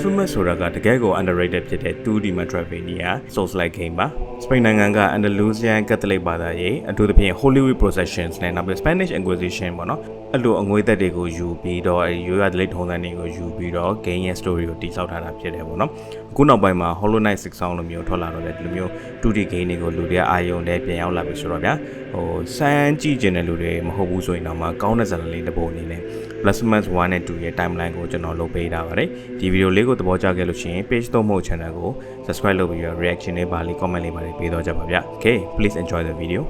Blasphemous ဆိုတာကတကယ်ကို underrated ဖြစ်တဲ့ 2D Metroidvania Souls like game ပါစပိန်နိုင်ငံက Andalusian Catholic ဘာသာရေးအထူးသဖြင့် Holy Week processions နဲ့နောက်ပြီး Spanish Inquisition ပေါ့နော် အဲ့လိုအငွေသက်တွေကိုယူပြီးတော့အဲဒီရိုးရဒလိထုံးစံတွေကိုယူပြီးတော့ game ရဲ့ story ကိုတည်ဆောက်ထားတာဖြစ်တယ်ပေါ့နော်အခုနောက်ပိုင်းမှာ Hollow Knight 6 Sound လိုမျိုးထွက်လာတော့လေဒီလိုမျိုး 2D game တွေကိုလူတွေကအာယုံနဲ့ပြန်ရောက်လာပြီဆိုတော့ဗျာဟိုစမ်းကြည့်ကျင်တဲ့လူတွေမဟုတ်ဘူးဆိုရင်တော့မှကောင်းတဲ့ဇာတ်လမ်းလေးတစ်ပုဒ်အနေနဲ့ Blasphemous 1နဲ့2ရဲ့ timeline ကိုကျွန်တော်လုပ်ပေးထားပါတယ်ဒီဗီဒီယိုလေးကိုသဘောကျခဲ့လို့ရှိရင် page သုံးဖို့ channel ကို subscribe လုပ်ပြီးတော့ reaction လေးပါလေး comment လေးပါလေးပေးတော့ကြပါဗျ Okay please enjoy the video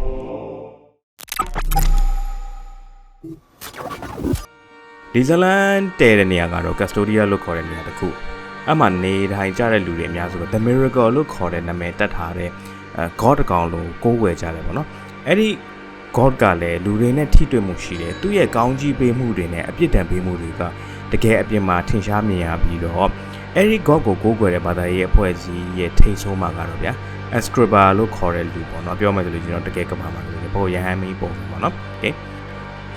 ဒီဇလန်တဲတဲ့နေရာကတော့ Custodia လို့ခေါ်တဲ့နေရာတစ်ခုအမှနေထိုင်ကြတဲ့လူတွေအများဆိုတော့ The Miracle လို့ခေါ်တဲ့နာမည်တက်ထားတဲ့ God ကောင်လို့ကိုးကွယ်ကြတယ်ပေါ့နော်အဲ့ဒီ God ကလည်းလူတွေနဲ့ထိတွေ့မှုရှိတယ်သူ့ရဲ့ကောင်းကြီးပေးမှုတွေနဲ့အပြစ်ဒဏ်ပေးမှုတွေကတကယ်အပြင်မှာထင်ရှားမြင်ရပြီးတော့အဲ့ဒီ God ကိုကိုးကွယ်တဲ့ဘာသာရေးအဖွဲ့အစည်းရဲ့ထိန်းဆုံးမှာကတော့ဗျာ Escriba လို့ခေါ်တဲ့လူပေါ့နော်ပြောမှဆိုလို့ကျွန်တော်တကယ်ကမ္ဘာမှာလူတွေပေါ့ရဟန်းမင်းပုံပေါ့နော် okay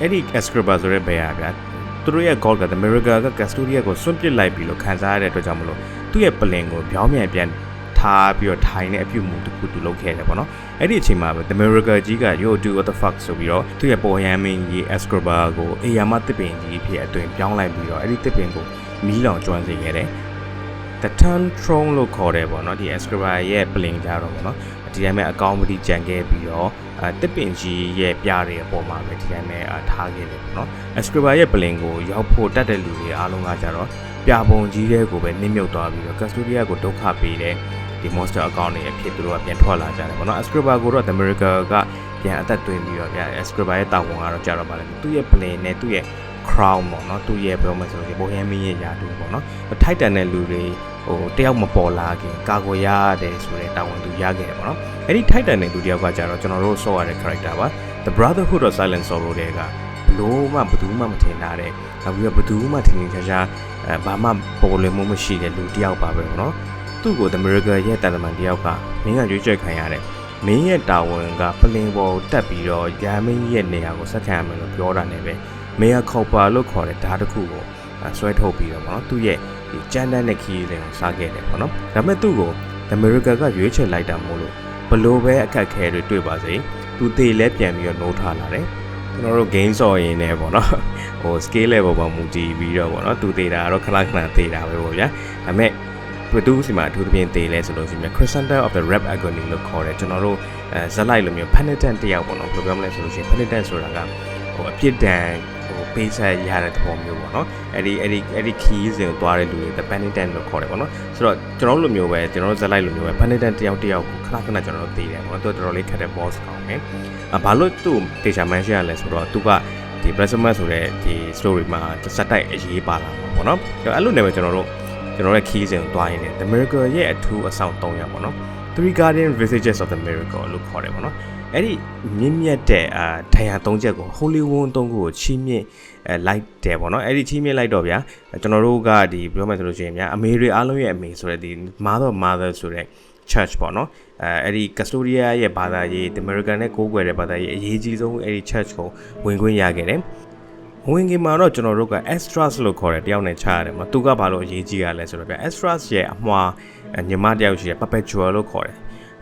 အဲ့ဒီ Escriba ဆိုတဲ့ဘယ်ဟာဗျာသူတို့ရဲ့ God က The Miracle က Custodia ကိုစွန့်ပစ်လိုက်ပြီးလို့ခံစားရတဲ့အတွက်ကြောင့်မလို့သူ့ရဲ့ plan ကိုပြောင်းပြန်ပြန်ထားပြီးတော့ထိုင်တဲ့အပြုတ်မှုတစ်ခုသူလုပ်ခဲ့တယ်ပေါ့နော်အဲ့ဒီအချိန်မှာပဲ The Miracle ကြီးက Yo do what the fuck ဆိုပြီးတော့သူ့ရဲ့ပေါ်ရန်မင်းကြီး Escriba ကိုအေယာမတစ်ပင်ကြီးဖြစ်အတွင်ပြောင်းလိုက်ပြီးတော့အဲ့ဒီတစ်ပင်ကိုမီးလောင်ကျွမ်းစေခဲ့တယ် The Turn Throne လို့ခေါ်တယ်ပေါ့နော်ဒီ Escriba ရဲ့ plan ကြတော့ပေါ့နော် ဒီတိုင်းမဲ့အကောင့်မတိကြံခဲ့ပြီးတော့အဲတစ်ပင်ကြီးရဲ့ပြတွေအပေါ်မှာပဲဒီတိုင်းမဲ့ထားခဲ့တယ်ပေါ့နော် Escriba ရဲ့ plan ကိုရောက်ဖို့တတ်တဲ့လူတွေအားလုံးကကြတော့ပြပုံကြီးတဲ့ကိုပဲနစ်မြုပ်သွားပြီးတော့ Custodia ကိုဒုက္ခပေးတဲ့ဒီ monster account တွေအဖြစ်သူတို့ကပြန်ထွက်လာကြတယ်ပေါ့နော် Escriba ကိုတော့ The Miracle ကပြန်အသက်သွင်းပြီးတော့ဗျ Escriba ရဲ့တာဝန်ကတော့ကြာတော့ပါလေသူ့ရဲ့ plan နဲ့သူ့ရဲ့ crown ပေါ့နော်သူ့ရဲ့ပြောမှဆိုရင်ဘိုဟမ်မီရဲ့ယာတူပေါ့နော်ထိုက်တန်တဲ့လူတွေ ဟိုတယောက်မပေါ်လာခင်ကာကွယ်ရတယ်ဆိုတဲ့တာဝန်သူရခဲ့တယ်ပေါ့နော်အဲ့ဒီထိုက်တန်တဲ့သူတယောက်ကကြတော့ကျွန်တော်တို့ဆော့ရတဲ့ character ပါ The Brotherhood of Silent Sorrow တွေကဘလို့မှဘယ်သူမှမထင်တာတဲ့နောက်ပြီးတော့ဘယ်သူမှထင်ထင်ရှားရှားအဲဘာမှပေါ်လွင်မှုမရှိတဲ့လူတယောက်ပါပဲပေါ့နော်သူ့ကို The Miracle ရဲ့တာတမန်တယောက်ကမင်းကရွေးချယ်ခံရတယ်မင်းရဲ့တာဝန်ကပလင်ပေါ်တက်ပြီးတော့ယာမင်းရဲ့နေရာကိုဆက်ခံရမယ်လို့ပြောတာနဲ့ပဲမေယာခေါပါလို့ခေါ်တဲ့ဓာတ်တစ်ခုကို ဆွဲထုတ်ပြီးတော့ပေါ့နော်သူ့ရဲ့ဒီကြမ်းတမ်းတဲ့ခီးလေးကိုစားခဲ့တယ်ပေါ့နော်ဒါပေမဲ့သူ့ကို The Miracle ကရွေးချယ်လိုက်တာမို့လို့ဘလို့ပဲအခက်ခဲတွေတွေ့ပါစေသူတေလဲပြန်ပြီးတော့နှိုးထားလာတယ်ကျွန်တော်တို့ game ဆော်ရင်လည်းပေါ့နော်ဟို scale level ပေါ်မူတည်ပြီးတော့ပေါ့နော်သူတေတာကတော့ခဏခဏတေတာပဲပေါ့ဗျာဒါပေမဲ့ဘသူစီမှာအထူးသဖြင့်တေလဲဆိုလို့ရှိရင် Crescent of the Rap Agony လို့ခေါ်တယ်ကျွန်တော်တို့အဲဇက်လိုက်လိုမျိုး penitent တယောက်ပေါ့နော်ဘယ်လိုပြောမလဲဆိုလို့ရှိရင် penitent ဆိုတာကဟိုအပြစ်ဒဏ်ဟို ပေးဆက်ရတဲ့သဘောမျိုးပေါ့နော်အဲ့ဒီအဲ့ဒီအဲ့ဒီ key စဉ်ကိုသွားတဲ့လူတွေ the penitent လို့ခေါ်တယ်ပေါ့နော်ဆိုတော့ကျွန်တော်တို့လိုမျိုးပဲကျွန်တော်တို့ဇက်လိုက်လိုမျိုးပဲ penitent တယောက်တယောက်ကိုခဏခဏကျွန်တော်တို့သိတယ်ပေါ့နော်သူတော်တော်လေးခက်တဲ့ boss ကောင်းတယ်အဘာလို့သူ့တေချာ mention ရလဲဆိုတော့သူကဒီ Blasphemous ဆိုတဲ့ဒီ story မှာစက်တိုက်အရေးပါလာမှာပေါ့နော်အဲ့လိုနဲ့ပဲကျွန်တော်တို့ကျွန်တော်ရဲ့ key စဉ်ကိုသွားရင်းနဲ့ The Miracle ရဲ့အထူးအဆောင်3ရပ်ပေါ့နော် Three Guardian Visages of the Miracle လို့ခေါ်တယ်ပေါ့နော် အဲ့ဒီမြင့်မြတ်တဲ့အာဒဏ်ရာ၃ချက်ကို Holy Wound ၃ခုကိုချီးမြှင့်အဲလိုက်တယ်ပေါ့နော်အဲ့ဒီချီးမြှင့်လိုက်တော့ဗျာကျွန်တော်တို့ကဒီပြောမှဆိုလို့ရှိရင်ဗျာအမေတွေအားလုံးရဲ့အမေဆိုတဲ့ဒီ Mother Mother ဆိုတဲ့ church ပေါ့နော်အဲအဲ့ဒီ Custodia ရဲ့ဘာသာရေး American နဲ့ကိုးကွယ်တဲ့ဘာသာရေးအရေးကြီးဆုံးအဲ့ဒီ church ကိုဝင်ခွင့်ရခဲ့တယ်ဝင်ခင်မှာတော့ကျွန်တော်တို့က extras လို့ခေါ်တယ်တယောက်နဲ့ချရတယ်မသူကဘာလို့အရေးကြီးရလဲဆိုတော့ဗျ extras ရဲ့အမွှာညီမတယောက်ရှိတယ် perpetual လို့ခေါ်တယ်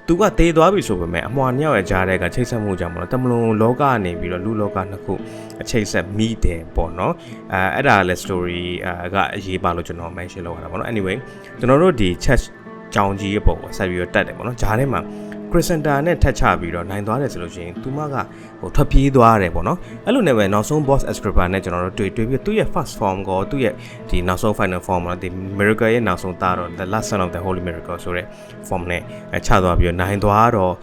သူကတေးသွားပြီဆိုပေမဲ့အမွှာနှစ်ယောက်ရဲ့ကြားထဲကချိတ်ဆက်မှုကြောင့်မလို့တမလွန်လောကကနေပြီးတော့လူလောကနှစ်ခုအချိတ်ဆက်မိတယ်ပေါ့နော်အဲအဲ့ဒါလည်း story ကအရေးပါလို့ကျွန်တော် mention လုပ်ရတာပေါ့နော် anyway ကျွန်တော်တို့ဒီ church ကြောင်ကြီးရဲ့ပုံကိုဆက်ပြီးတော့တက်တယ်ပေါ့နော်ဂျားထဲမှာ Crescenta နဲ့ထက်ချပြီးတော့နိုင်သွားတယ်ဆိုလို့ရှိရင်သူမကဟိုထွက်ပြေးသွားတယ်ပေါ့နော်အဲ့လိုနဲ့ပဲနောက်ဆုံး boss Escriba နဲ့ကျွန်တော်တို့တွေ့တွေ့ပြီးသူ့ရဲ့ first form ကိုသူ့ရဲ့ဒီနောက်ဆုံး final form တော့ဒီ miracle ရဲ့နောက်ဆုံးသားတော့ the last son of the holy miracle ဆိုတဲ့ form နဲ့ချသွားပြီးတော့နိုင်သွားတော့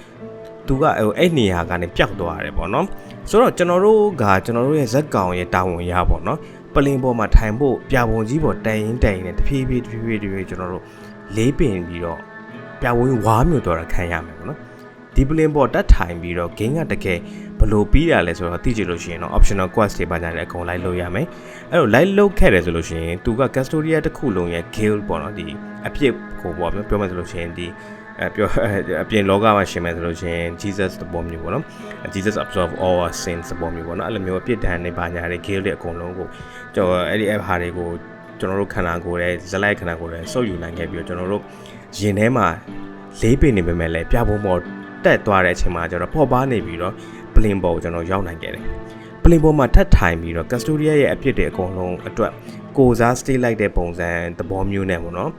သူကဟိုအဲ့နေရာကနေပျောက်သွားတယ်ပေါ့နော်ဆိုတော့ကျွန်တော်တို့ကကျွန်တော်တို့ရဲ့ဇက်ကောင်ရဲ့တာဝန်ရပေါ့နော်ပလင်ပေါ်မှာထိုင်ဖို့ပြပုံကြီးပေါ်တိုင်ရင်တိုင်ရင်တဖြည်းဖြည်းတဖြည်းဖြည်းတဖြည်းကျွန်တော်တို့လေးပင်ပြီးတော့ ပြဝင်းဝါမျိုးတော့ခံရမယ်ပေါ့နော်ဒီပလင်ပေါ်တက်ထိုင်ပြီးတော့ game ကတကယ်ဘလို့ပြီးရလဲဆိုတော့သိကြလို့ရှိရင်တော့ optional quest တွေပါကြတယ်အကုန်လိုက်လုပ်ရမယ်အဲ့တော့ live လုပ်ခဲ့တယ်ဆိုလို့ရှိရင်သူက custodia တစ်ခုလုံးရဲ့ guild ပေါ့နော်ဒီအပြစ်ကိုပေါ့ပြောပြောမှဆိုလို့ရှိရင်ဒီအဲပြောအပြင်လောကမှာရှင်မယ်ဆိုလို့ရှိရင် Jesus တပေါ်မျိုးပေါ့နော် Jesus absorb all our sins တပေါ်မျိုးပေါ့နော်အဲ့လိုမျိုးအပြစ်ဒဏ်တွေပါညာတွေ guild တွေအကုန်လုံးကိုကျွန်တော်အဲ့ဒီ app ဟာတွေကိုကျွန်တော်တို့ခန္ဓာကိုယ်ရဲ့ဇက်လိုက်ခန္ဓာကိုယ်ရဲ့စုပ်ယူနိုင်ခဲ့ပြီးတော့ကျွန်တော်တို့ ရင်ထဲမှာလေးပင်နေပေမဲ့လည်းပြပုံပေါ်တက်သွားတဲ့အချိန်မှာကျတော့ပေါ်ပါနေပြီးတော့ပလင်ပေါ်ကိုကျွန်တော်ရောက်နိုင်ခဲ့တယ်ပလင်ပေါ်မှာထပ်ထိုင်ပြီးတော့ Castoria ရဲ့အဖြစ်တွေအကုန်လုံးအတွက်ကိုစား stay လိုက်တဲ့ပုံစံသဘောမျိုးနဲ့ပေါ့နော်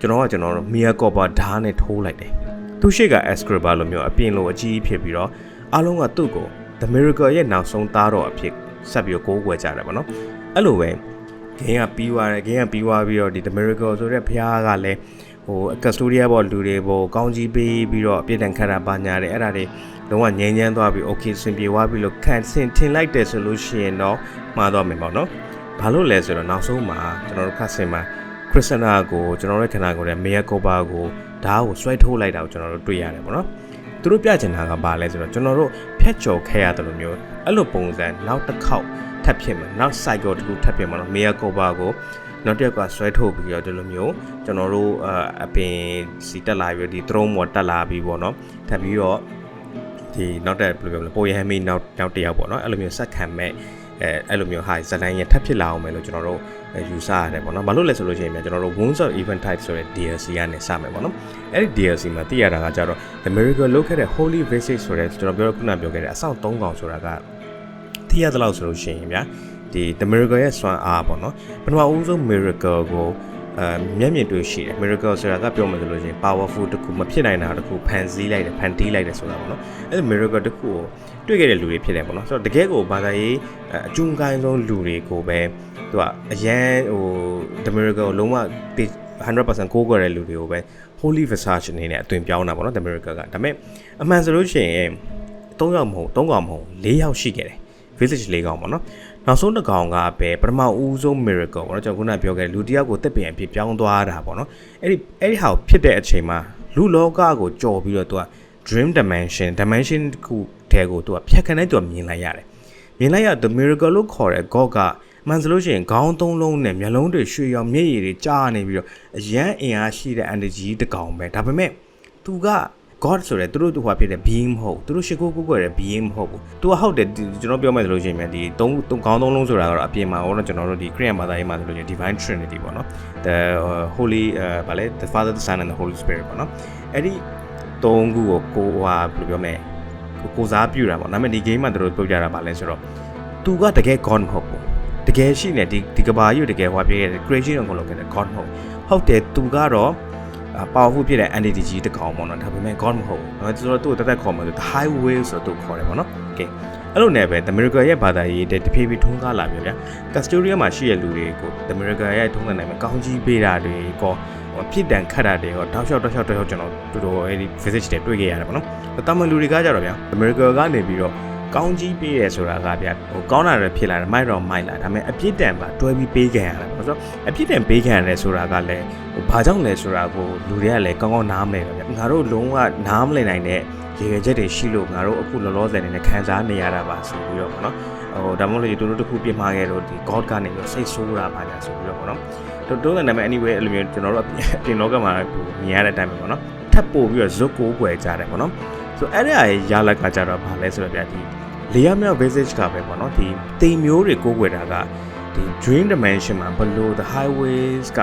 ကျွန်တော်ကကျွန်တော်တို့ Mia Copper ဓာတ်နဲ့ထိုးလိုက်တယ်သူရှိက Escriba လိုမျိုးအပြင်လိုအကြီးဖြစ်ပြီးတော့အားလုံးကသူ့ကို The Miracle ရဲ့နောက်ဆုံးသားတော်အဖြစ်ဆက်ပြီးကိုးကွယ်ကြတယ်ပေါ့နော်အဲ့လိုပဲဂိမ်းကပြီးသွားတယ်ဂိမ်းကပြီးသွားပြီးတော့ဒီ The Miracle ဆိုတဲ့ဘုရားကလည်း ဟို Castoria ဘောလူတွေဘောကောင်းကြီးပေးပြီးတော့အပြစ်ဒဏ်ခတ်တာပါညာတယ်အဲ့ဒါတွေလုံးဝငြိမ်းချမ်းသွားပြီး okay စင်ပြေသွားပြီးလို့ခံစင်ထင်လိုက်တယ်ဆိုလို့ရှိရင်တော့မှားတော့မယ်ပေါ့နော်ဘာလို့လဲဆိုတော့နောက်ဆုံးမှာကျွန်တော်တို့ခတ်စင်မှာခရစ်စနာကိုကျွန်တော်တို့ခန္ဓာကိုယ်ရဲ့မေယကောပါကိုဓာတ်ကိုဆွဲထိုးလိုက်တာကိုကျွန်တော်တို့တွေ့ရတယ်ပေါ့နော်သူတို့ပြချင်တာကဘာလဲဆိုတော့ကျွန်တော်တို့ဖြတ်ကျော်ခဲ့ရတယ်လို့မျိုးအဲ့လိုပုံစံနောက်တစ်ခေါက်ထပ်ဖြစ်မှာနောက် cycle တစ်ခုထပ်ဖြစ်မှာနော်မေယကောပါကို နောက်တစ်ယောက်ကဆွဲထုတ်ပြီးတော့ဒီလိုမျိုးကျွန်တော်တို့အပင်စီတက်လာပြီးဒီ throne ပေါ်တက်လာပြီးပေါ့နော်ထပ်ပြီးတော့ဒီနောက်တဲ့ဘယ်လိုပြောမလဲပိုရဟမီနောက်နောက်တစ်ယောက်ပေါ့နော်အဲ့လိုမျိုးဆက်ခံမဲ့အဲအဲ့လိုမျိုးဟာဇလိုင်းရထပ်ဖြစ်လာအောင်မယ်လို့ကျွန်တော်တို့ယူဆရတယ်ပေါ့နော်ဘာလို့လဲဆိုလို့ရှိရင်ကျွန်တော်တို့ Wounds of Event Type ဆိုတဲ့ DLC ကနေစမယ်ပေါ့နော်အဲ့ဒီ DLC မှာသိရတာကကြတော့ The Miracle လုတ်ခဲ့တဲ့ Holy Visage ဆိုတဲ့ကျွန်တော်ပြောခုနပြောခဲ့တဲ့အဆောင်၃កောင်ဆိုတာကသိရသလောက်ဆိုလို့ရှိရင်ဗျာ ဒီ The Miracle ရဲ့စွမ်းအားပေါ့နော်ပထမဦးဆုံး Miracle ကိုအဲမျက်မြင်တွေ့ရှိတယ် miracle ဆိုတာကပြောမှဆိုလို့ရှိရင် powerful တခုမဖြစ်နိုင်တာတခုဖန်ဆီးလိုက်တယ်ဖန်တီးလိုက်တယ်ဆိုတာပေါ့နော်အဲ့ဒီ miracle တခုကိုတွေ့ခဲ့တဲ့လူတွေဖြစ်တယ်ပေါ့နော်ဆိုတော့တကယ်ကိုဘာသာရေးအကျုံကိုင်းဆုံးလူတွေကိုပဲသူကအရန်ဟို the miracle ကိုလုံးဝ100%ကိုးကွယ်တဲ့လူတွေကိုပဲ holy visage အနေနဲ့အသွင်ပြောင်းတာပေါ့နော် the miracle ကဒါပေမဲ့အမှန်ဆိုလို့ရှိရင်3ယောက်မဟုတ်3ကောင်မဟုတ်4ယောက်ရှိခဲ့တယ် visage 4ကောင်ပေါ့နော်နောက်ဆုံးတစ်ကောင်ကပဲပထမဦးဆုံး miracle ပေါ့နော်ကျွန်တော်ခုနပြောခဲ့လူတယောက်ကိုတက်ပြန်ဖြစ်ပြောင်းသွားတာပေါ့နော်အဲ့ဒီအဲ့ဒီဟာဖြစ်တဲ့အချိန်မှာလူလောကကိုကြော်ပြီးတော့သူက dream dimension dimension တစ်ခုတဲကိုသူကဖြတ်ခနဲ့သူကမြင်လိုက်ရတယ်မြင်လိုက်ရ the miracle လို့ခေါ်တဲ့ god ကမှန်ဆိုလို့ရှိရင်ခေါင်းသုံးလုံးနဲ့မျက်လုံးတွေရွှေရောင်မျက်ရည်တွေကြားနေပြီးတော့အရန်အင်အားရှိတဲ့ energy တစ်ကောင်ပဲဒါပေမဲ့သူက God ဆိုတဲ့သူတို့သူဟွာဖြစ်တဲ့ being မဟုတ်သူတို့ရှိခိုးကိုကိုယ်တဲ့ being မဟုတ်ဘူးသူကဟုတ်တယ်ကျွန်တော်ပြောမယ်ဆိုလို့ရှိရင်ဒီသုံးခေါင်းသုံးလုံးဆိုတာကတော့အပြင်မှာဟောတော့ကျွန်တော်တို့ဒီ Korean ဘာသာရေးမှာဆိုလို့ရှိရင် divine trinity ပေါ့နော် the holy အဲဗာလဲ the father the son and the holy spirit ပေါ့နော်အဲ့ဒီသုံးခုကိုကိုဟွာဘယ်လိုပြောမလဲကိုစားပြူတာပေါ့ဒါပေမဲ့ဒီ game မှာသူတို့ပြောကြတာဗာလဲဆိုတော့သူကတကယ် God မဟုတ်ဘူးတကယ်ရှိနေဒီဒီကဘာကြီးတကယ်ဟွာပြခဲ့တဲ့ creation ကိုလုပ်ခဲ့တဲ့ God မဟုတ်ဟုတ်တယ်သူကတော့ ပါဝါဖုဖြစ်တဲ့ entity ကြီးတစ်ကောင်ပေါ့နော်ဒါပေမဲ့ god မဟုတ်ဘူးနော်ဆိုတော့သူ့ကိုတသက်ခေါ်မှာဆို the highway ဆိုတော့သူခေါ်တယ်ပေါ့နော် okay အဲ့လိုနဲ့ပဲ the miracle ရဲ့ဘာသာရေးတဲ့တဖြည်းဖြည်းထုံးကားလာပြီဗျာ custodia မှာရှိတဲ့လူတွေကို the miracle ရဲ့ထုံးတဲ့နိုင်မှာကောင်းကြီးပေးတာတွေကောဖြစ်တန်ခတ်တာတွေရောတောက်လျှောက်တောက်လျှောက်တောက်လျှောက်ကျွန်တော်တော်တော်အဲဒီ visit တွေတွေ့ခဲ့ရတယ်ပေါ့နော်။ဒါတမန်လူတွေကကြတော့ဗျာ America ကနေပြီးတော့ ကောင်းကြီးပေးရဲဆိုတာကဗျဟိုကောင်းတာတွေဖြစ်လာတယ်မိုက်တော့မိုက်လာဒါပေမဲ့အပြစ်ဒဏ်ပါတွဲပြီးပေးခံရတယ်ပေါ့ဆိုတော့အပြစ်ဒဏ်ပေးခံရတယ်ဆိုတာကလည်းဟိုဘာကြောင့်လဲဆိုတာကိုလူတွေကလည်းကောင်းကောင်းနားမလည်တော့ဗျငါတို့လုံးဝနားမလည်နိုင်တဲ့ရည်ရွယ်ချက်တွေရှိလို့ငါတို့အခုလောလောဆယ်နေနဲ့ခံစားနေရတာပါဆိုပြီးတော့ပေါ့နော်ဟိုဒါမှမဟုတ်လေတို့တို့တခုပြစ်မှားခဲ့တော့ဒီ God ကနေပြီးစိတ်ဆိုးတာပါညာဆိုပြီးတော့ပေါ့နော်တို့တို့လည်းနာမည် anyway အဲ့လိုမျိုးကျွန်တော်တို့အပြင်လောကမှာမြင်ရတဲ့အတိုင်းပဲပေါ့နော်ထပ်ပို့ပြီးတော့ဇွတ်ကိုကွယ်ကြတယ်ပေါ့နော်ဆိုအဲ့ဒါရဲ့ရလက်ကကြတော့ဗာလဲဆိုတော့ဗျာဒီ လေယာမြောက် visage ကပဲပေါ့နော်ဒီတိမ်မျိုးတွေကိုကိုွယ်တာကဒီ dream dimension မှာဘလို့ the highways က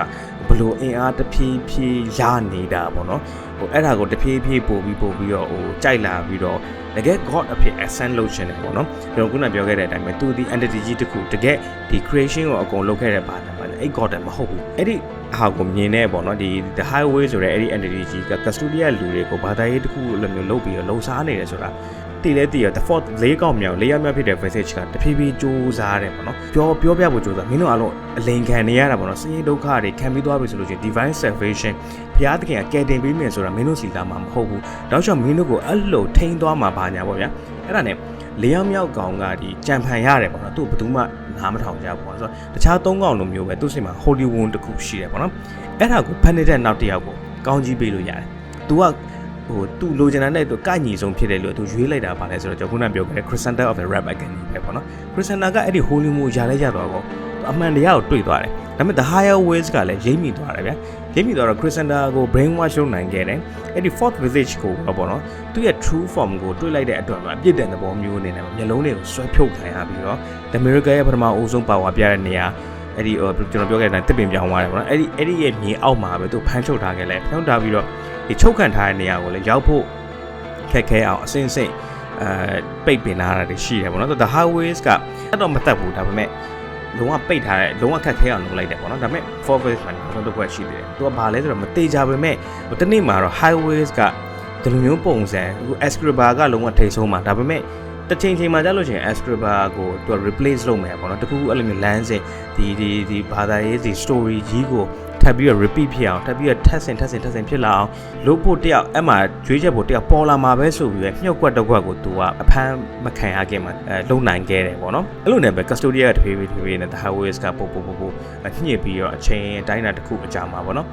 ဘလို့အင်အားတစ်ဖြည်းဖြည်းရနေတာပေါ့နော်ဟိုအဲ့ဒါကိုတစ်ဖြည်းဖြည်းပို့ပြီးပို့ပြီးတော့ဟိုကြိုက်လာပြီးတော့တကယ် god အဖြစ် ascend လုပ်ရှင်တယ်ပေါ့နော်ကျွန်တော်ခုနပြောခဲ့တဲ့အတိုင်းပဲသူဒီ entity ကြီးတစ်ခုတကယ်ဒီ creation ကိုအကုန်လုပ်ခဲ့တဲ့ဘာသာပါအဲ့ god တည်းမဟုတ်ဘူးအဲ့ဒီဟာကိုမြင်နေပေါ့နော်ဒီ the highway ဆိုတဲ့အဲ့ဒီ entity ကြီးက custodian လူတွေကိုဘာသာရေးတစ်ခုလိုမျိုးလုပ်ပြီးတော့လှုပ်ရှားနေတယ်ဆိုတာ တည်လဲတည်ရ the fourth လေးကောက်မြောင်လေးရမြောက်ဖြစ်တဲ့ message ကတဖြည်းဖြည်းစူးစားတယ်ပေါ့နော်ပြောပြောပြဖို့စူးစားမင်းတို့အားလုံးအလိန်ခံနေရတာပေါ့နော်ဆင်းရဲဒုက္ခတွေခံပြီးသွားပြီဆိုလို့ချင်း divine salvation ဘုရားသခင်ကကယ်တင်ပေးမယ်ဆိုတာမင်းတို့စီလာမှာမဟုတ်ဘူးတောက်လျှောက်မင်းတို့ကိုအဲ့လိုထိန်းသွားမှာပါညာပေါ့ဗျာအဲ့ဒါနဲ့လေးယောက်မြောက်ကောင်ကဒီကြံဖန်ရတယ်ပေါ့နော်သူ့ဘယ်သူမှနားမထောင်ကြဘူးပေါ့ဆိုတော့တခြားသုံးကောင်လိုမျိုးပဲသူ့စိတ်မှာ holy wound တစ်ခုရှိတယ်ပေါ့နော်အဲ့ဒါကိုဖန်နေတဲ့နောက်တစ်ယောက်ကိုကောင်းကြီးပေးလို့ရတယ်။ तू က ဟိုသူလိုချင်တာနဲ့သူကညီဆုံးဖြစ်တယ်လို့သူရွေးလိုက်တာပါလဲဆိုတော့ကျွန်တော်ခုနပြောခဲ့တဲ့ Crescenta of the Rap Academy ပဲပေါ့နော် Crescenta ကအဲ့ဒီ Holy Moon ရာလဲရတော့ကောအမှန်တရားကိုတွေ့သွားတယ်ဒါပေမဲ့ the higher ways ကလည်းရိပ်မိသွားတယ်ဗျာရိပ်မိသွားတော့ Crescenta ကို brain wash လုပ်နိုင်ခဲ့တယ်အဲ့ဒီ fourth visage ကိုပေါ့နော်သူရဲ့ true form ကိုတွေ့လိုက်တဲ့အတွက်မှာအပြစ်ဒဏ်သဘောမျိုးအနေနဲ့မျက်လုံးတွေကိုဆွဲဖြုတ်ခံရပြီးတော့ the miracle ရဲ့ပထမအဦးဆုံး power ပြတဲ့နေရာ အဲ့ဒီဟိုကျွန်တော်ပြောခဲ့တဲ့တစ်ပင်ပြောင်းသွားတယ်ပေါ့နော်အဲ့ဒီအဲ့ဒီရဲ့မြေအောက်မှာပဲသူဖမ်းချုပ်ထားခဲ့လဲဖမ်းထားပြီးတော့ဒီချုပ်ခံထားတဲ့နေရာကိုလည်းရောက်ဖို့ခက်ခဲအောင်အစင်းစင်းအဲပိတ်ပင်လာတာတွေရှိတယ်ပေါ့နော် The highways ကအဲ့တော့မတက်ဘူးဒါပေမဲ့လုံးဝပိတ်ထားတဲ့လုံးဝခက်ခဲအောင်လုပ်လိုက်တယ်ပေါ့နော်ဒါပေမဲ့ forward မှာနောက်ဆုံးတစ်ခွက်ရှိသေးတယ်သူကဘာလဲဆိုတော့မသေးကြပေမဲ့ဟိုတနေ့မှာတော့ highways ကဒီလိုမျိုးပုံစံအခု Escriba ကလုံးဝထိတ်ဆုံးမှာဒါပေမဲ့ တစ်ချိန်ချိန်မှာကြာလို့ရှိရင် Escriba ကိုသူက replace လုပ်မယ်ပေါ့နော်တခုခုအဲ့လိုမျိုး lens ဒီဒီဒီဘာသာရေးဒီ story ကြီးကိုထပ်ပြီးတော့ repeat ဖြစ်အောင်ထပ်ပြီးတော့ထပ်ဆင်ထပ်ဆင်ထပ်ဆင်ဖြစ်လာအောင်လုပ်ဖို့တယောက်အဲ့မှာကြွေးချက်ဖို့တယောက်ပေါ်လာမှာပဲဆိုပြီးတော့မြှုပ်ကွက်တော့ကွက်ကိုသူကအဖမ်းမခံရခင်မှာအဲလုံနိုင်ခဲ့တယ်ပေါ့နော်အဲ့လိုနဲ့ပဲ custodian ကတဖြည်းဖြည်းတဖြည်းဖြည်းနဲ့ the highways ကပို့ပို့ပို့ပို့ညှစ်ပြီးတော့အချိန်တိုင်းတာတစ်ခုအကြာမှာပေါ့နော်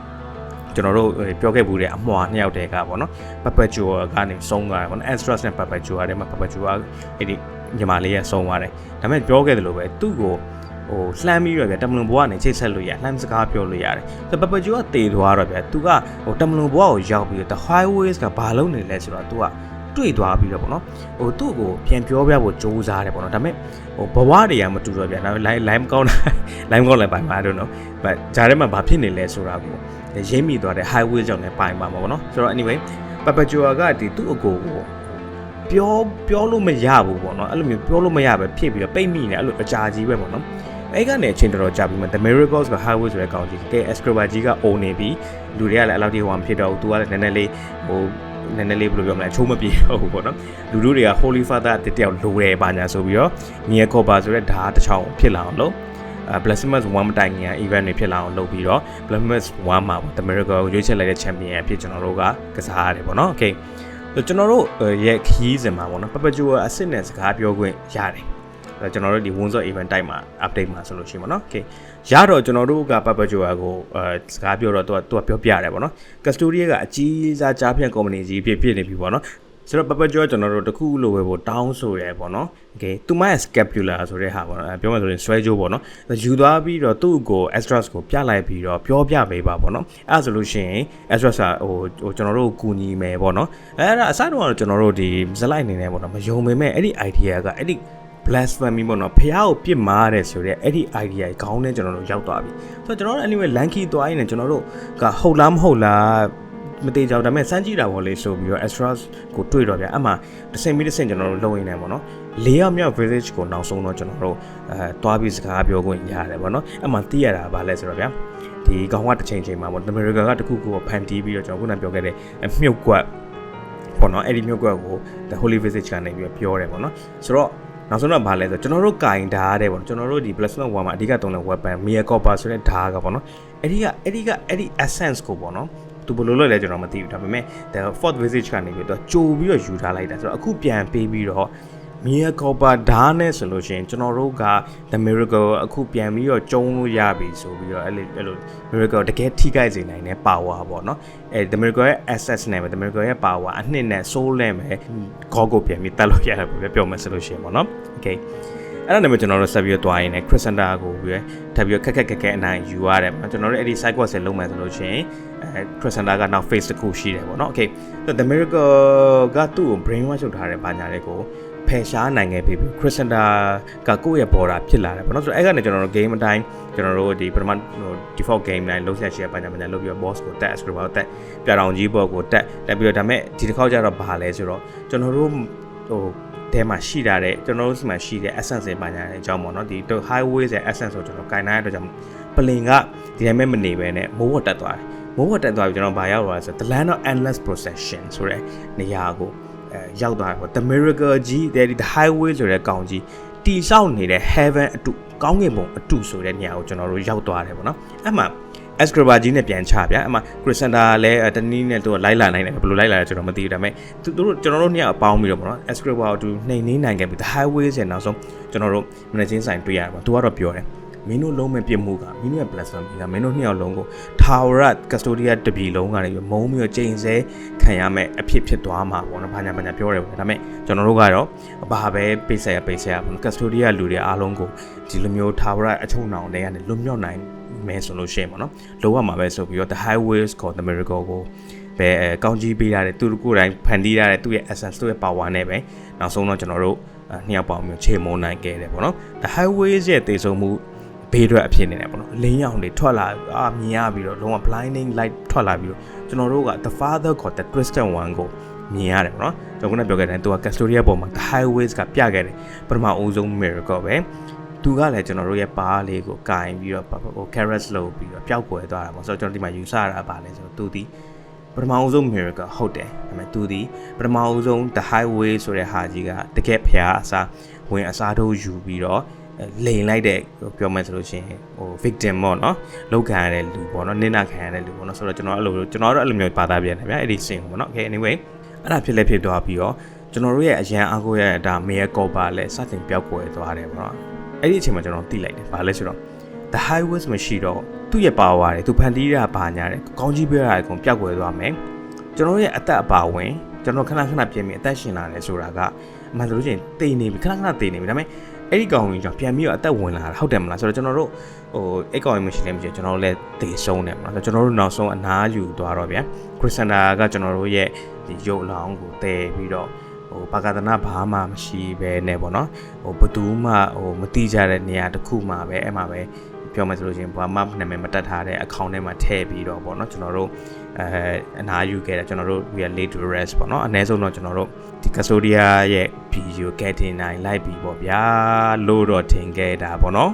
ကျွန်တော်တို့ပြောခဲ့မှုတဲ့အမွှာနှစ်ယောက်တည်းကပေါ့နော် perpetual ကနေဆုံးသွားတယ်ပေါ့နော် Astros နဲ့ perpetual ထဲမှာ perpetual အဲ့ဒီညီမလေးရဲ့ဆုံးသွားတယ်ဒါပေမဲ့ပြောခဲ့တယ်လို့ပဲသူ့ကိုဟိုလှမ်းပြီးတော့ဗျာတမလွန်ဘွားကနေချိတ်ဆက်လို့ရလှမ်းစကားပြောလို့ရတယ်ဆိုပပကျူကတေသွားတော့ဗျာသူကဟိုတမလွန်ဘွားကိုရောက်ပြီးတော့ the highways ကဘာလုပ်နေလဲဆိုတော့သူကတွေ့သွားပြီးတော့ပေါ့နော်ဟိုသူ့ကိုပြန်ပြောပြဖို့စူးစမ်းတယ်ပေါ့နော်ဒါပေမဲ့ဟိုဘဝတွေကမတူတော့ဗျာနောက် line line ကောင်းတာ line ကောင်းလည်းပိုင်ပါတော့နော် but ဂျားထဲမှာဘာဖြစ်နေလဲဆိုတာကို ရိမ့်မိသွားတဲ့ highway ကြောင့်လည်းပိုင်ပါမှာပေါ့နော်ဆိုတော့ anyway ပပကျူကဒီသူ့အကိုကိုပြောပြောလို့မရဘူးပေါ့နော်အဲ့လိုမျိုးပြောလို့မရပဲဖြစ်ပြီးတော့ပိတ်မိနေအဲ့လိုအကြာကြီးပဲပေါ့နော်အဲ့ကနေအချိန်တော်တော်ကြာပြီးမှ The Miracles က Highway ဆိုတဲ့ကောင်ကြီးကဲ Escobar ကြီးကအိုနေပြီးလူတွေကလည်းအဲ့လောက်ထိဟိုမဖြစ်တော့ဘူး तू ကလည်းနည်းနည်းလေးဟိုနည်းနည်းလေးဘယ်လိုပြောမလဲချိုးမပြေတော့ဘူးပေါ့နော်လူတို့တွေက Holy Father တယောက်လိုတယ်ပါညာဆိုပြီးတော့ Mia Copa ဆိုတဲ့ဓာတ်တစ်ချောင်းဖြစ်လာအောင်လုပ်အဲ Blasphemous 1မတိုင်ခင် event တွေဖြစ်လာအောင်လုပ်ပြီးတော့ Blasphemous 1မှာ The Miracle ကိုရွေးချယ်လိုက်တဲ့ champion အဖြစ်ကျွန်တော်တို့ကကစားရတယ်ပေါ့နော် okay ကျွန်တော်တို့ရဲ့ခီးစင်မှာပေါ့နော် perpetual အစ်စ်နဲ့စကားပြောခွင့်ရတယ်ကျွန်တော်တို့ဒီ Windsor event တိုက်မှာ update မှာဆိုလို့ရှိရင်ပေါ့နော် okay ရတော့ကျွန်တော်တို့က perpetual ကိုအဲစကားပြောတော့သူကသူကပြောပြရတယ်ပေါ့နော် custodian ကအကြီးစားကြားဖြန့် company ကြီးဖြစ်ဖြစ်နေပြီပေါ့နော် ဆိုတော့ perpetual ကျွန်တော်တို့တခုလိုပဲပေါ့တောင်းဆိုရဲပေါ့နော် okay သူမရဲ့ scapular ဆိုတဲ့ဟာပေါ့နော်ပြောမှဆိုရင်ဆွဲကြိုးပေါ့နော်ယူသွားပြီးတော့သူ့ကို extras ကိုပြလိုက်ပြီးတော့ပြောပြပေးပါပေါ့နော်အဲ့ဒါဆိုလို့ရှိရင် extras ကဟိုဟိုကျွန်တော်တို့ကူညီမယ်ပေါ့နော်အဲ့ဒါအစတော့ကျွန်တော်တို့ဒီဇလိုက်နေနေပေါ့နော်မယုံပေမဲ့အဲ့ဒီ idea ကအဲ့ဒီ blasphemy ပေါ့နော်ဖះကိုပြစ်မှားတယ်ဆိုတော့အဲ့ဒီ idea ကြီးခေါင်းနဲ့ကျွန်တော်တို့ရောက်သွားပြီဆိုတော့ကျွန်တော်တို့ anyway lanky သွားရင်လည်းကျွန်တော်တို့ကဟုတ်လားမဟုတ်လား မသေးကြဘူးဒါပေမဲ့စမ်းကြည့်တာပေါ့လေဆိုပြီးတော့ extras ကိုတွေ့တော့ဗျအမှတစ်စင်ပြီးတစ်စင်ကျွန်တော်တို့လုံရင်းနေပေါ့နော်လေးယောက်မြောက် village ကိုနောက်ဆုံးတော့ကျွန်တော်တို့အဲသွားပြီးစကားပြောခွင့်ရတယ်ပေါ့နော်အမှသိရတာဗာလဲဆိုတော့ဗျာဒီကောင်ကတစ်ချိန်ချိန်မှာပေါ့ America ကတခုခုကိုဖန်တီးပြီးတော့ကျွန်တော်ခုနပြောခဲ့တဲ့မြုပ်ကွက်ပေါ့နော်အဲ့ဒီမြုပ်ကွက်ကို the holy visage ကနေပြီးတော့ပြောတယ်ပေါ့နော်ဆိုတော့နောက်ဆုံးတော့ဗာလဲဆိုကျွန်တော်တို့ကင်ဓာတ်တဲ့ပေါ့ကျွန်တော်တို့ဒီ plasma 1မှာအဓိကသုံးတဲ့ weapon mia copper ဆိုတဲ့ဓာတ်ကပေါ့နော်အဲ့ဒီကအဲ့ဒီကအဲ့ဒီ essence ကိုပေါ့နော် သူဘယ်လိုလုပ်လဲကျွန်တော်မသိဘူးဒါပေမဲ့ the fourth visage ကနေပြီးတော့ကြိုပြီးတော့ယူထားလိုက်တာဆိုတော့အခုပြန်ပေးပြီးတော့ Mia Cooper ဓာတ်နဲ့ဆိုလို့ရှိရင်ကျွန်တော်တို့က The Miracle အခုပြန်ပြီးတော့ကျုံလို့ရပြီဆိုပြီးတော့အဲ့လိုအဲ့လို Miracle တကယ်ထိခိုက်စေနိုင်တဲ့ power ပေါ့နော်အဲ The Miracle ရဲ့ access နဲ့ပဲ The Miracle ရဲ့ power အနှစ်နဲ့ soul နဲ့ပဲခေါကိုပြန်ပြီးတက်လို့ရတယ်ပေါ့ပြောမယ်ဆိုလို့ရှိရင်ပေါ့နော် okay အဲ့ဒါနဲ့မှကျွန်တော်တို့ဆက်ပြီးတော့တွားရင်းနဲ့ Crescenta ကိုပြီးထပ်ပြီးခက်ခက်ခက်ခက်အနိုင်ယူရတယ်ပေါ့ကျွန်တော်တို့အဲ့ဒီ side quest လုံးမယ်ဆိုလို့ရှိရင်အဲ Crescenta ကနောက် face တစ်ခုရှိတယ်ပေါ့နော် okay The Miracle ကသူ့ကို brain wash လုပ်ထားတဲ့ဘာညာလေးကိုဖယ်ရှားနိုင်ခဲ့ပြီ Crescenta ကကိုယ့်ရဲ့ border ဖြစ်လာတယ်ပေါ့နော်ဆိုတော့အဲ့ကနေကျွန်တော်တို့ game အတိုင်းကျွန်တော်တို့ဒီပထမဟို default game တိုင်းလုံးဆက်ရှယ်ပါညာပါညာလုပ်ပြီးတော့ boss ကိုတက် script ကိုတက်ပြတောင်ကြီးဘောကိုတက်တက်ပြီးတော့ဒါပေမဲ့ဒီတစ်ခေါက်ကျတော့ဘာလဲဆိုတော့ကျွန်တော်တို့ဟို ထဲမှာရှိတာတဲ့ကျွန်တော်တို့စီမှာရှိတဲ့ essence တွေပါညာတဲ့အကြောင်းပေါ့နော်ဒီ highways ရဲ့ essence ကိုကျွန်တော်ကင်နိုင်တဲ့အတွက်ကြောင့်ပလင်ကဒီတိုင်းမဲ့မနေပဲနဲ့မိုးဝတ်တက်သွားတယ်မိုးဝတ်တက်သွားပြီးကျွန်တော်ဗာရောက်သွားဆို the land of endless procession ဆိုတဲ့နေရာကိုအဲရောက်သွားတယ်ပေါ့ the miracle ကြီး the highway ဆိုတဲ့ကောင်ကြီးတီဆောက်နေတဲ့ heaven အတူကောင်းကင်ဘုံအတူဆိုတဲ့နေရာကိုကျွန်တော်တို့ရောက်သွားတယ်ပေါ့နော်အဲ့မှာ Escriba ကြီးနဲ့ပြန်ချဗျာအမှ Crescenta လည်းတနည်းနဲ့သူကလိုက်လာနိုင်တယ်ဘယ်လိုလိုက်လာလဲကျွန်တော်မသိဘူးဒါပေမဲ့သူတို့ကျွန်တော်တို့နှစ်ယောက်အပေါင်းပြီးတော့ပေါ့နော် Escriba ကိုသူနှိမ်နှင်းနိုင်ခဲ့ပြီ The Highways ရဲ့နောက်ဆုံးကျွန်တော်တို့မနေ့ချင်းဆိုင်တွေ့ရတယ်ပေါ့သူကတော့ပြောတယ်မင်းတို့လုံးမဲ့ပြစ်မှုကမင်းတို့ရဲ့ blasphemy ကမင်းတို့နှစ်ယောက်လုံးကို Tower Custodia တပြီလုံးကနေမုံပြီးတော့ချိန်ဆဲခံရမယ်အဖြစ်ဖြစ်သွားမှာပေါ့နော်ဘာညာဘာညာပြောတယ်ပေါ့ဒါပေမဲ့ကျွန်တော်တို့ကတော့ဘာပဲပိတ်ဆက်ရပိတ်ဆက်ရပေါ့နော် Custodia လူတွေအားလုံးကိုဒီလိုမျိုး Tower အချုံနောင်တွေကနေလွတ်မြောက်နိုင် မဲဆိုလို့ရှိရင်ပေါ့နော်လိုရမှာပဲဆိုပြီးတော့ the highways ခေါ် the miracle ကိုပဲအဲကောင်းကြီးပေးရတယ်သူတို့ကိုယ်တိုင်ဖန်တီးရတဲ့သူ့ရဲ့ essence သူ့ရဲ့ power နဲ့ပဲနောက်ဆုံးတော့ကျွန်တော်တို့နှစ်ယောက်ပေါင်းမျိုးခြေမုံနိုင်ခဲ့တယ်ပေါ့နော် the highways ရဲ့တည်ဆုံမှုတဘေးထွက်အဖြစ်နေတယ်ပေါ့နော်အလင်းရောင်တွေထွက်လာအာမြင်ရပြီးတော့လုံးဝ blinding light ထွက်လာပြီးတော့ကျွန်တော်တို့က the father ခေါ် the twisted one ကိုမြင်ရတယ်ပေါ့နော်ကျွန်တော်ကပြောခဲ့တယ်သူက Castoria ပေါ်မှာ the highways ကပြခဲ့တယ်ပထမအဦးဆုံး miracle ပဲ သူကလည်းကျွန်တော်တို့ရဲ့ပါးလေးကိုကင်ပြီးတော့ဟို carrots လုပ်ပြီးတော့ပျောက်ကွယ်သွားတာပေါ့ဆိုတော့ကျွန်တော်ဒီမှာယူဆရတာပါလဲဆိုတော့သူဒီပထမအဦးဆုံး miracle ဟုတ်တယ်ဒါပေမဲ့သူဒီပထမအဦးဆုံး the highway ဆိုတဲ့ဟာကြီးကတကယ်ဖျားအစားဝင်အစားတို့ယူပြီးတော့လိန်လိုက်တဲ့ပြောမယ်ဆိုလို့ရှိရင်ဟို victim ပေါ့နော်လောက်ခံရတဲ့လူပေါ့နော်နင်းနာခံရတဲ့လူပေါ့နော်ဆိုတော့ကျွန်တော်အဲ့လိုကျွန်တော်တို့အဲ့လိုမျိုးပါသားပြန်တယ်ဗျာအဲ့ဒီ scene ပေါ့နော် okay anyway အဲ့ဒါဖြစ်လဲဖြစ်သွားပြီးတော့ကျွန်တော်တို့ရဲ့အရန်အားကိုးရတဲ့ဒါမေယကောပါလဲစတင်ပြောက်ကွယ်သွားတယ်ပေါ့နော် အဲ့ဒီအချိန်မှာကျွန်တော်သိလိုက်တယ်ဘာလဲဆိုတော့ the highways မရှိတော့သူ့ရဲ့ power တွေသူဖန်တီးရပါညာတယ်ကောင်းကြီးပေးရတာအကုန်ပြောက်ကွယ်သွားမယ်ကျွန်တော်ရဲ့အသက်အပါဝင်ကျွန်တော်ခဏခဏပြင်ပြီးအသက်ရှင်လာတယ်ဆိုတာကအမှန်ဆိုလို့ရှိရင်တိတ်နေပြီခဏခဏတိတ်နေပြီဒါပေမဲ့အဲ့ဒီကောင်ကြီးကြောင့်ပြန်ပြီးတော့အသက်ဝင်လာတာဟုတ်တယ်မလားဆိုတော့ကျွန်တော်တို့ဟိုအဲ့ကောင်ကြီးမရှိလည်းမရှိကျွန်တော်တို့လည်းတေဆုံးတယ်မလားဆိုတော့ကျွန်တော်တို့နောက်ဆုံးအနားယူသွားတော့ဗျာခရစ်စတန်တာကကျွန်တော်တို့ရဲ့ဒီရုပ်အလောင်းကိုတည်ပြီးတော့ ဟိုဘာကဒနာဘာမှမရှိပဲနဲ့ပေါ့နော်ဟိုဘသူမှဟိုမတိကြတဲ့နေရာတစ်ခုမှာပဲအဲ့မှာပဲပြောမယ်ဆိုလို့ရှိရင်ဘာမှနာမည်မတက်ထားတဲ့အကောင့်ထဲမှာထည့်ပြီးတော့ပေါ့နော်ကျွန်တော်တို့အဲအနားယူခဲ့တယ်ကျွန်တော်တို့ we are late to rest ပေါ့နော်အနည်းဆုံးတော့ကျွန်တော်တို့ဒီ Castodia ရဲ့ video getting နိုင်လိုက်ပြီပေါ့ဗျာလို့တော့ထင်ခဲ့တာပေါ့နော်